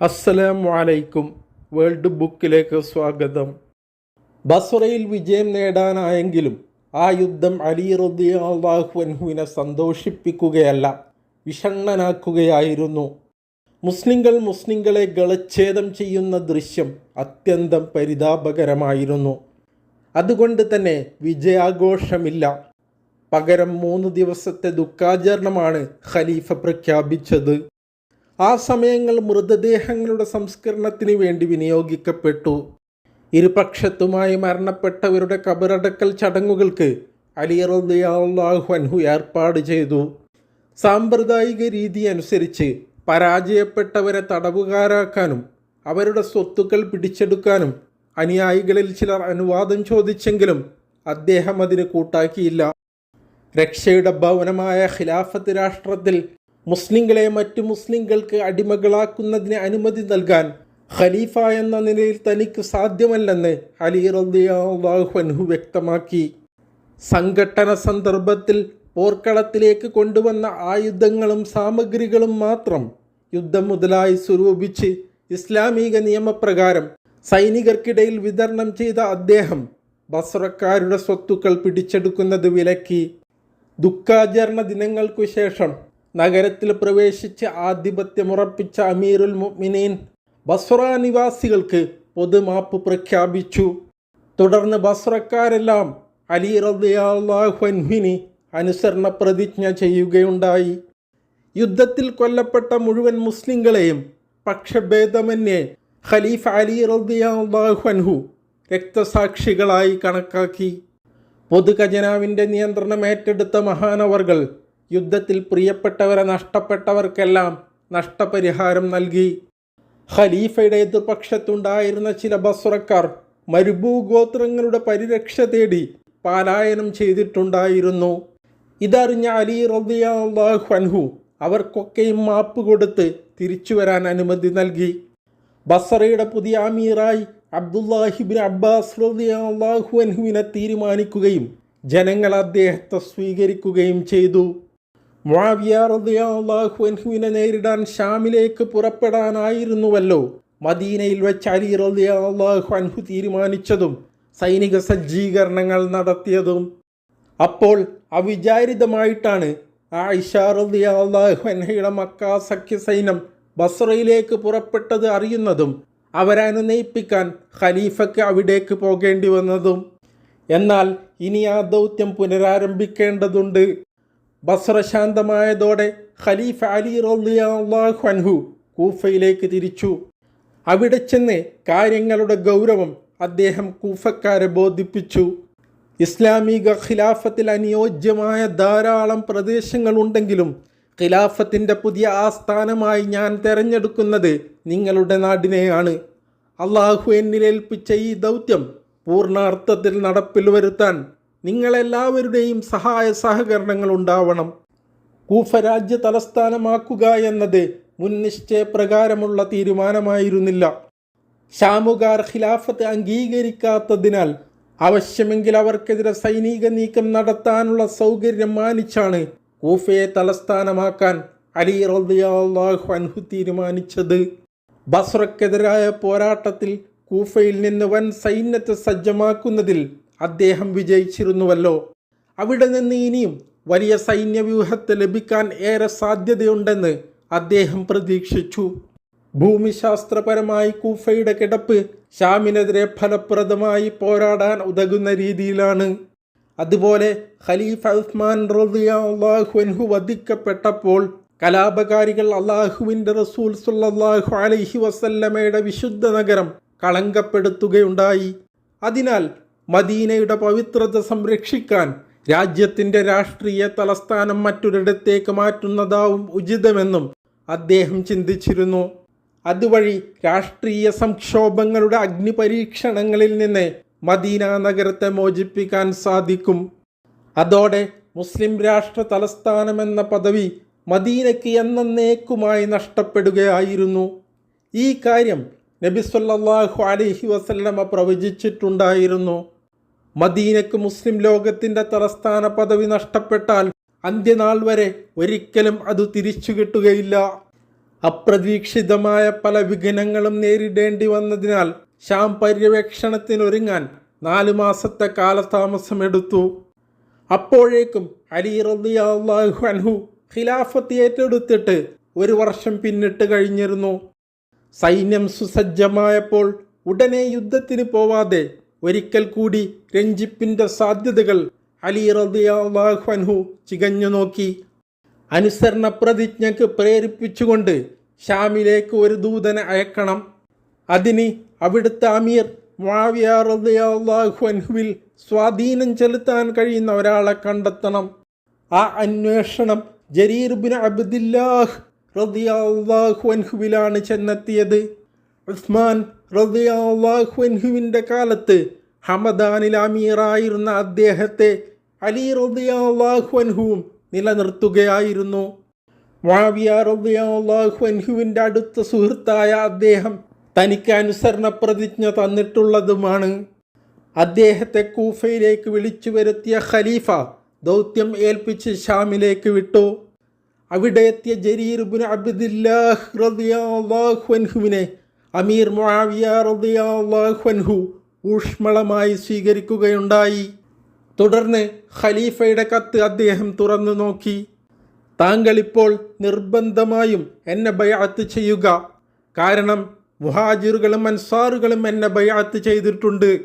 അസ്സലാമു അലൈക്കും. വേൾഡ് ബുക്കിലേക്ക് സ്വാഗതം. ബസ്രയിൽ വിജയം നേടാനായെങ്കിലും ആ യുദ്ധം അലി റദിയാഹു അൻഹുവിനെ സന്തോഷിപ്പിക്കുകയല്ല വിഷണ്ണനാക്കുകയായിരുന്നു. മുസ്ലിങ്ങൾ മുസ്ലിങ്ങളെ ഗളച്ഛേദം ചെയ്യുന്ന ദൃശ്യം അത്യന്തം പരിതാപകരമായിരുന്നു. അതുകൊണ്ട് തന്നെ വിജയാഘോഷമില്ല. പകരം മൂന്ന് ദിവസത്തെ ദുഃഖാചരണമാണ് ഖലീഫ പ്രഖ്യാപിച്ചത്. ആ സമയങ്ങൾ മൃതദേഹങ്ങളുടെ സംസ്കരണത്തിന് വേണ്ടി വിനിയോഗിക്കപ്പെട്ടു. ഇരുപക്ഷത്തുമായി മരണപ്പെട്ടവരുടെ കബറടക്കൽ ചടങ്ങുകൾക്ക് അലി റളിയല്ലാഹു അൻഹു ഏർപ്പാട് ചെയ്തു. സാമ്പ്രദായിക രീതി അനുസരിച്ച് പരാജയപ്പെട്ടവരെ തടവുകാരാക്കാനും അവരുടെ സ്വത്തുക്കൾ പിടിച്ചെടുക്കാനും അനുയായികളിൽ ചിലർ അനുവാദം ചോദിച്ചെങ്കിലും അദ്ദേഹം അതിന് കൂട്ടാക്കിയില്ല. രക്ഷയുടെ ഭവനമായ ഖിലാഫത്ത് രാഷ്ട്രത്തിൽ മുസ്ലിങ്ങളെ മറ്റു മുസ്ലിങ്ങൾക്ക് അടിമകളാക്കുന്നതിന് അനുമതി നൽകാൻ ഖലീഫ എന്ന നിലയിൽ തനിക്ക് സാധ്യമല്ലെന്ന് അലി അൻഹു വ്യക്തമാക്കി. സംഘട്ടന സന്ദർഭത്തിൽ പോർക്കളത്തിലേക്ക് കൊണ്ടുവന്ന ആയുധങ്ങളും സാമഗ്രികളും മാത്രം യുദ്ധം മുതലായി സ്വരൂപിച്ച് ഇസ്ലാമിക നിയമപ്രകാരം സൈനികർക്കിടയിൽ വിതരണം ചെയ്ത അദ്ദേഹം ബസ്രക്കാരുടെ സ്വത്തുക്കൾ പിടിച്ചെടുക്കുന്നത് വിലക്കി. ദുഃഖാചരണ ദിനങ്ങൾക്കു ശേഷം നഗരത്തിൽ പ്രവേശിച്ച് ആധിപത്യമുറപ്പിച്ച അമീറുൽ മുഅ്മിനീൻ ബസ്ര നിവാസികൾക്ക് പൊതുമാപ്പ് പ്രഖ്യാപിച്ചു. തുടർന്ന് ബസ്രക്കാരെല്ലാം അലി അൻഹുവിന് അനുസരണ പ്രതിജ്ഞ ചെയ്യുകയുണ്ടായി. യുദ്ധത്തിൽ കൊല്ലപ്പെട്ട മുഴുവൻ മുസ്ലിങ്ങളെയും പക്ഷഭേദമന്യേ ഖലീഫ് അലി അൻഹു രക്തസാക്ഷികളായി കണക്കാക്കി. പൊതുഖജനാവിന്റെ നിയന്ത്രണം ഏറ്റെടുത്ത മഹാനവർകൾ യുദ്ധത്തിൽ പ്രിയപ്പെട്ടവരെ നഷ്ടപ്പെട്ടവർക്കെല്ലാം നഷ്ടപരിഹാരം നൽകി. ഖലീഫയുടെ എതിർപക്ഷത്തുണ്ടായിരുന്ന ചില ബസ്രക്കാർ മരുഭൂ ഗോത്രങ്ങളുടെ പരിരക്ഷ തേടി പാലായനം ചെയ്തിട്ടുണ്ടായിരുന്നു. ഇതറിഞ്ഞ അലി റളിയല്ലാഹു അൻഹു അവർക്കൊക്കെയും മാപ്പ് കൊടുത്ത് തിരിച്ചു വരാൻ അനുമതി നൽകി. ബസറയുടെ പുതിയ അമീറായി അബ്ദുല്ലാഹിബിൻ അബ്ബാസ് റളിയല്ലാഹു അൻഹുവിനെ തീരുമാനിക്കുകയും ജനങ്ങൾ അദ്ദേഹത്തെ സ്വീകരിക്കുകയും ചെയ്തു. അൻഹുവിനെ നേരിടാൻ ഷാമിലേക്ക് പുറപ്പെടാനായിരുന്നുവല്ലോ. മദീനയിൽ വെച്ച് അലി റളിയല്ലാഹു അൻഹു തീരുമാനിച്ചതും സൈനിക സജ്ജീകരണങ്ങൾ നടത്തിയതും. അപ്പോൾ അവിചാരിതമായിട്ടാണ് ആയിഷ റളിയല്ലാഹു അൻഹയുടെ മക്ക സഖ്യ സൈന്യം ബസ്രയിലേക്ക് പുറപ്പെട്ടത് അറിയുന്നതും അവരനുനയിപ്പിക്കാൻ ഖലീഫയ്ക്ക് അവിടേക്ക് പോകേണ്ടി വന്നതും. എന്നാൽ ഇനി ആ ദൗത്യം പുനരാരംഭിക്കേണ്ടതുണ്ട്. ബസ്ര ശാന്തമായതോടെ ഖലീഫ അലി റളിയല്ലാഹു അൻഹു കൂഫയിലേക്ക് തിരിച്ചു. അവിടെ ചെന്ന് കാര്യങ്ങളുടെ ഗൗരവം അദ്ദേഹം കൂഫക്കാരെ ബോധിപ്പിച്ചു. ഇസ്ലാമിക ഖിലാഫത്തിൽ അനുയോജ്യമായ ധാരാളം പ്രദേശങ്ങളുണ്ടെങ്കിലും ഖിലാഫത്തിന്റെ പുതിയ ആസ്ഥാനമായി ഞാൻ തിരഞ്ഞെടുക്കുന്നത് നിങ്ങളുടെ നാടിനെയാണ്. അള്ളാഹു എന്നിലേൽപ്പിച്ച ഈ ദൗത്യം പൂർണാർത്ഥത്തിൽ നടപ്പിൽ വരുത്താൻ നിങ്ങളെല്ലാവരുടെയും സഹായ സഹകരണങ്ങൾ ഉണ്ടാവണം. കൂഫ രാജ്യ തലസ്ഥാനമാക്കുക എന്നത് മുൻനിശ്ചയപ്രകാരമുള്ള തീരുമാനമായിരുന്നില്ല. ഷാമുകാർ ഖിലാഫത്ത് അംഗീകരിക്കാത്തതിനാൽ ആവശ്യമെങ്കിൽ അവർക്കെതിരെ സൈനിക നീക്കം നടത്താനുള്ള സൗകര്യം മാനിച്ചാണ് കൂഫയെ തലസ്ഥാനമാക്കാൻ അലി റളിയല്ലാഹു അൻഹു തീരുമാനിച്ചത്. ബസ്രക്കെതിരായ പോരാട്ടത്തിൽ കൂഫയിൽ നിന്ന് വൻ സൈന്യത്തെ സജ്ജമാക്കുന്നതിൽ അദ്ദേഹം വിജയിച്ചിരുന്നുവല്ലോ. അവിടെ നിന്ന് ഇനിയും വലിയ സൈന്യവ്യൂഹത്തെ ലഭിക്കാൻ ഏറെ സാധ്യതയുണ്ടെന്ന് അദ്ദേഹം പ്രതീക്ഷിച്ചു. ഭൂമിശാസ്ത്രപരമായി കൂഫയുടെ കിടപ്പ് ഷാമിനെതിരെ ഫലപ്രദമായി പോരാടാൻ ഉതകുന്ന രീതിയിലാണ്. അതുപോലെ ഖലീഫ ഉസ്മാൻ അൻഹു വധിക്കപ്പെട്ടപ്പോൾ കലാപകാരികൾ അള്ളാഹുവിന്റെ റസൂൽ സുല്ലാഹു അലഹി വസല്ലമയുടെ വിശുദ്ധ നഗരം കളങ്കപ്പെടുത്തുകയുണ്ടായി. അതിനാൽ മദീനയുടെ പവിത്രത സംരക്ഷിക്കാൻ രാജ്യത്തിന്റെ രാഷ്ട്രീയ തലസ്ഥാനം മറ്റൊരിടത്തേക്ക് മാറ്റുന്നതാവും ഉചിതമെന്നും അദ്ദേഹം ചിന്തിച്ചിരുന്നു. അതുവഴി രാഷ്ട്രീയ സംക്ഷോഭങ്ങളുടെ അഗ്നിപരീക്ഷണങ്ങളിൽ നിന്ന് മദീന നഗരത്തെ മോചിപ്പിക്കാൻ സാധിക്കും. അതോടെ മുസ്ലിം രാഷ്ട്ര തലസ്ഥാനമെന്ന പദവി മദീനയ്ക്ക് എന്നേക്കുമായി നഷ്ടപ്പെടുകയായിരുന്നു. ഈ കാര്യം നബി അലഹി അലൈഹി വസല്ലമ പ്രവചിച്ചിട്ടുണ്ടായിരുന്നു. മദീനയ്ക്ക് മുസ്ലിം ലോകത്തിന്റെ തലസ്ഥാന പദവി നഷ്ടപ്പെട്ടാൽ അന്ത്യനാൾ വരെ ഒരിക്കലും അത് തിരിച്ചു കിട്ടുകയില്ല. അപ്രതീക്ഷിതമായ പല വിഘ്നങ്ങളും നേരിടേണ്ടി വന്നതിനാൽ ഷാം പര്യവേക്ഷണത്തിനൊരുങ്ങാൻ നാലു മാസത്തെ കാലതാമസമെടുത്തു അപ്പോഴേക്കും അലി റളിയല്ലാഹു അൻഹു ഖിലാഫത്ത് ഏറ്റെടുത്തിട്ട് ഒരു വർഷം പിന്നിട്ട് കഴിഞ്ഞിരുന്നു. സൈന്യം സുസജ്ജമായപ്പോൾ ഉടനെ യുദ്ധത്തിന് പോവാതെ ഒരിക്കൽ കൂടി രഞ്ജിപ്പിന്റെ സാധ്യതകൾ അലി റളിയല്ലാഹു അൻഹു ചികഞ്ഞു നോക്കി. അനുസരണ പ്രതിജ്ഞയ്ക്ക് പ്രേരിപ്പിച്ചുകൊണ്ട് ഷാമിലേക്ക് ഒരു ദൂതനെ അയക്കണം. അതിന് അവിടുത്തെ അമീർ മുആവിയ റളിയല്ലാഹു അൻഹുവിൽ സ്വാധീനം ചെലുത്താൻ കഴിയുന്ന ഒരാളെ കണ്ടെത്തണം. ആ അന്വേഷണം ജരീർ ബിൻ അബ്ദില്ലാഹ് റളിയല്ലാഹു അൻഹുവിലാണ് ചെന്നെത്തിയത്. ഉസ്മാൻ റളിയല്ലാഹു അൻഹുവിന്റെ കാലത്ത് ഹമദാനിൽ അമീറായിരുന്ന അദ്ദേഹത്തെ അലി റളിയല്ലാഹു അൻഹുവും നിലനിർത്തുകയായിരുന്നു. മാവിയ റളിയല്ലാഹു അൻഹുവിന്റെ അടുത്ത സുഹൃത്തായ അദ്ദേഹം തനിക്ക് അനുസരണ പ്രതിജ്ഞ തന്നിട്ടുള്ളതുമാണ്. അദ്ദേഹത്തെ കൂഫയിലേക്ക് വിളിച്ചു വരുത്തിയ ഖലീഫ ദൗത്യം ഏൽപ്പിച്ച് ഷാമിലേക്ക് വിട്ടു. അവിടെ എത്തിയ ജരീർബുൻ അബ്ദില്ലാഹ് റളിയല്ലാഹു അൻഹുവിനെ അമീർ അൻഹു ഊഷ്മളമായി സ്വീകരിക്കുകയുണ്ടായി. തുടർന്ന് ഖലീഫയുടെ കത്ത് അദ്ദേഹം തുറന്നു നോക്കി. താങ്കൾ ഇപ്പോൾ നിർബന്ധമായും എന്നെ ബയാത്ത് ചെയ്യുക. കാരണം മുഹാജിറുകളും അൻസാറുകളും എന്നെ ബയാത്ത് ചെയ്തിട്ടുണ്ട്.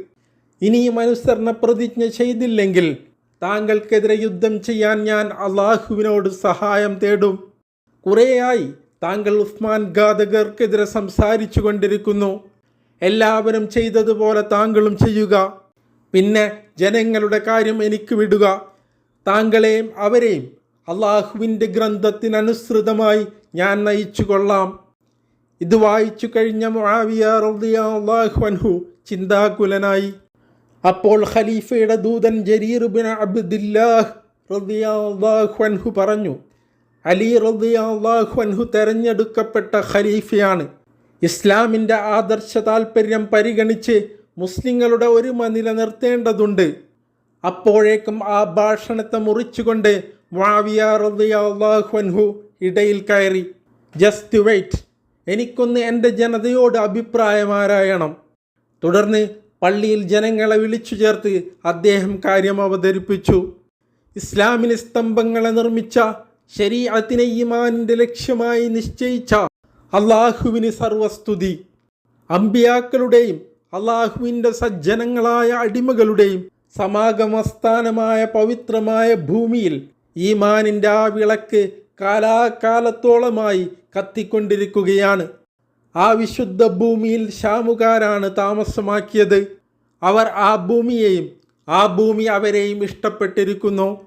ഇനിയും അനുസരണ പ്രതിജ്ഞ ചെയ്തില്ലെങ്കിൽ താങ്കൾക്കെതിരെ യുദ്ധം ചെയ്യാൻ ഞാൻ അള്ളാഹുവിനോട് സഹായം തേടും. കുറേയായി താങ്കൾ ഉസ്മാൻ ഘാതകർക്കെതിരെ സംസാരിച്ചു കൊണ്ടിരിക്കുന്നു. എല്ലാവരും ചെയ്തതുപോലെ താങ്കളും ചെയ്യുക. പിന്നെ ജനങ്ങളുടെ കാര്യം എനിക്ക് വിടുക. താങ്കളെയും അവരെയും അള്ളാഹുവിന്റെ ഗ്രന്ഥത്തിനനുസൃതമായി ഞാൻ നയിച്ചു കൊള്ളാം. ഇത് വായിച്ചു കഴിഞ്ഞ റളിയല്ലാഹു അൻഹു ചിന്താകുലനായി. അപ്പോൾ ഖലീഫയുടെ ദൂതൻ ജരീർ ബിൻ അബ്ദില്ലാഹ് റളിയല്ലാഹു അൻഹു പറഞ്ഞു അലി റളിയല്ലാഹു അൻഹു തെരഞ്ഞെടുക്കപ്പെട്ട ഖലീഫയാണ്. ഇസ്ലാമിന്റെ ആദർശ താൽപ്പര്യം പരിഗണിച്ച് മുസ്ലിങ്ങളുടെ ഒരുമ നിലനിർത്തേണ്ടതുണ്ട്. അപ്പോഴേക്കും ആ ഭാഷണത്തെ മുറിച്ചുകൊണ്ട് വാവിയ റളിയല്ലാഹു അൻഹു ഇടയിൽ കയറി. Just wait. എനിക്കൊന്ന് എന്റെ ജനതയോട് അഭിപ്രായമാരായണം തുടർന്ന് പള്ളിയിൽ ജനങ്ങളെ വിളിച്ചു ചേർത്ത് അദ്ദേഹം കാര്യം അവതരിപ്പിച്ചു. ഇസ്ലാമിന് സ്തംഭങ്ങളെ നിർമ്മിച്ച ശരീഅത്തിനെ ഈമാനിന്റെ ലക്ഷ്യമായി നിശ്ചയിച്ച അള്ളാഹുവിന് സർവസ്തുതി. അമ്പിയാക്കളുടെയും അള്ളാഹുവിന്റെ സജ്ജനങ്ങളായ അടിമകളുടെയും സമാഗമസ്ഥാനമായ പവിത്രമായ ഭൂമിയിൽ ഈമാനിന്റെ ആ വിളക്ക് കാലാകാലത്തോളമായി കത്തിക്കൊണ്ടിരിക്കുകയാണ്. ആ വിശുദ്ധ ഭൂമിയിൽ ഷാമുകാരാണ് താമസമാക്കിയത്. അവർ ആ ഭൂമിയെയും ആ ഭൂമി അവരെയും ഇഷ്ടപ്പെട്ടിരിക്കുന്നു.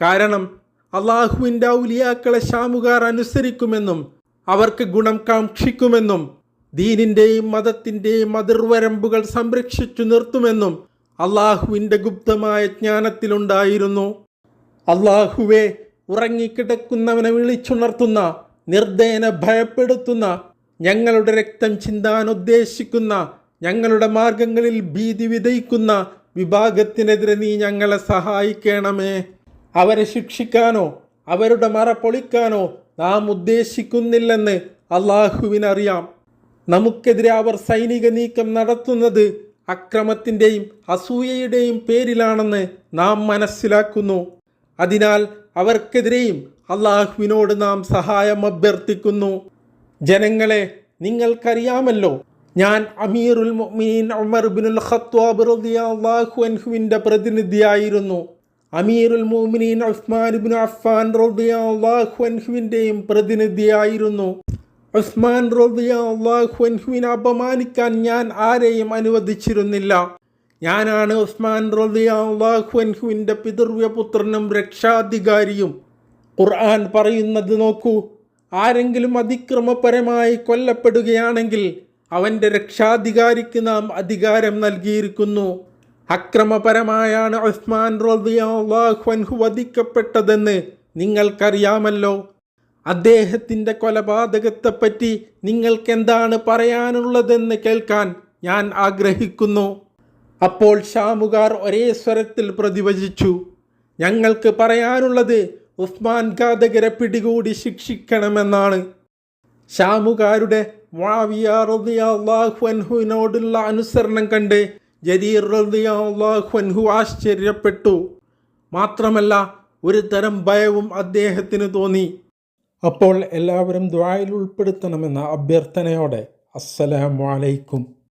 കാരണം അള്ളാഹുവിന്റെ ഔലിയാക്കളെ ഷാമുകാർ അനുസരിക്കുമെന്നും അവർക്ക് ഗുണം കാക്ഷിക്കുമെന്നും ദീനിന്റെയും മതത്തിന്റെയും അതിർവരമ്പുകൾ സംരക്ഷിച്ചു നിർത്തുമെന്നും അള്ളാഹുവിന്റെ ഗുപ്തമായ ജ്ഞാനത്തിലുണ്ടായിരുന്നു. അള്ളാഹുവെ ഉറങ്ങിക്കിടക്കുന്നവനെ വിളിച്ചുണർത്തുന്ന നിർദ്ദയനെ ഭയപ്പെടുത്തുന്ന ഞങ്ങളുടെ രക്തം ചിന്താൻ ഉദ്ദേശിക്കുന്ന ഞങ്ങളുടെ മാർഗങ്ങളിൽ ഭീതി വിതയിക്കുന്ന വിഭാഗത്തിനെതിരെ നീ ഞങ്ങളെ സഹായിക്കണമേ. അവരെ ശിക്ഷിക്കാനോ അവരുടെ മറ പൊളിക്കാനോ നാം ഉദ്ദേശിക്കുന്നില്ലെന്ന് അള്ളാഹുവിനറിയാം. നമുക്കെതിരെ അവർ സൈനിക നീക്കം നടത്തുന്നത് അക്രമത്തിന്റെയും അസൂയയുടെയും പേരിലാണെന്ന് നാം മനസ്സിലാക്കുന്നു. അതിനാൽ അവർക്കെതിരെയും അള്ളാഹുവിനോട് നാം സഹായം അഭ്യർത്ഥിക്കുന്നു. ജനങ്ങളെ നിങ്ങൾക്കറിയാമല്ലോ ഞാൻ അമീറുൽ മുഅ്മിനീൻ ഉമർ ബിനുൽ ഖത്വാബ് റളിയല്ലാഹു അൻഹുവിന്റെ പ്രതിനിധിയായിരുന്നു. അമീറുൽ മോമിനീൻ ഉസ്മാൻ ബിൻ അഫ്ഫാൻ റളിയല്ലാഹു അൻഹുവിന്റെയും പ്രതിനിധിയായിരുന്നു. ഉസ്മാൻ അൻഹുവിനെ അപമാനിക്കാൻ ഞാൻ ആരെയും അനുവദിച്ചിരുന്നില്ല. ഞാനാണ് ഉസ്മാൻ റളിയല്ലാഹു പിതൃവ്യ പിതൃവ്യപുത്രനും രക്ഷാധികാരിയും. ഖുർആൻ പറയുന്നത് നോക്കൂ ആരെങ്കിലും അതിക്രമപരമായി കൊല്ലപ്പെടുകയാണെങ്കിൽ അവന്റെ രക്ഷാധികാരിക്ക് നാം അധികാരം നൽകിയിരിക്കുന്നു. അക്രമപരമായാണ് ഉസ്മാൻ അൻഹു വധിക്കപ്പെട്ടതെന്ന് നിങ്ങൾക്കറിയാമല്ലോ. അദ്ദേഹത്തിന്റെ കൊലപാതകത്തെപ്പറ്റി നിങ്ങൾക്കെന്താണ് പറയാനുള്ളതെന്ന് കേൾക്കാൻ ഞാൻ ആഗ്രഹിക്കുന്നു. അപ്പോൾ ഷാമുകാർ ഒരേ സ്വരത്തിൽ പ്രതിവചിച്ചു. ഞങ്ങൾക്ക് പറയാനുള്ളത് ഉസ്മാൻ ഘാതകരെ പിടികൂടി ശിക്ഷിക്കണമെന്നാണ്. ഷാമുകാരുടെ അൻഹുവിനോടുള്ള അനുസരണം കണ്ട് ജരീർ അള്ളാഹ്വൻഹു ആശ്ചര്യപ്പെട്ടു. മാത്രമല്ല ഒരു തരം ഭയവും അദ്ദേഹത്തിന് തോന്നി. അപ്പോൾ എല്ലാവരും ദ്വായിൽ ഉൾപ്പെടുത്തണമെന്ന അഭ്യർത്ഥനയോടെ അസ്സലാമു അലൈക്കും.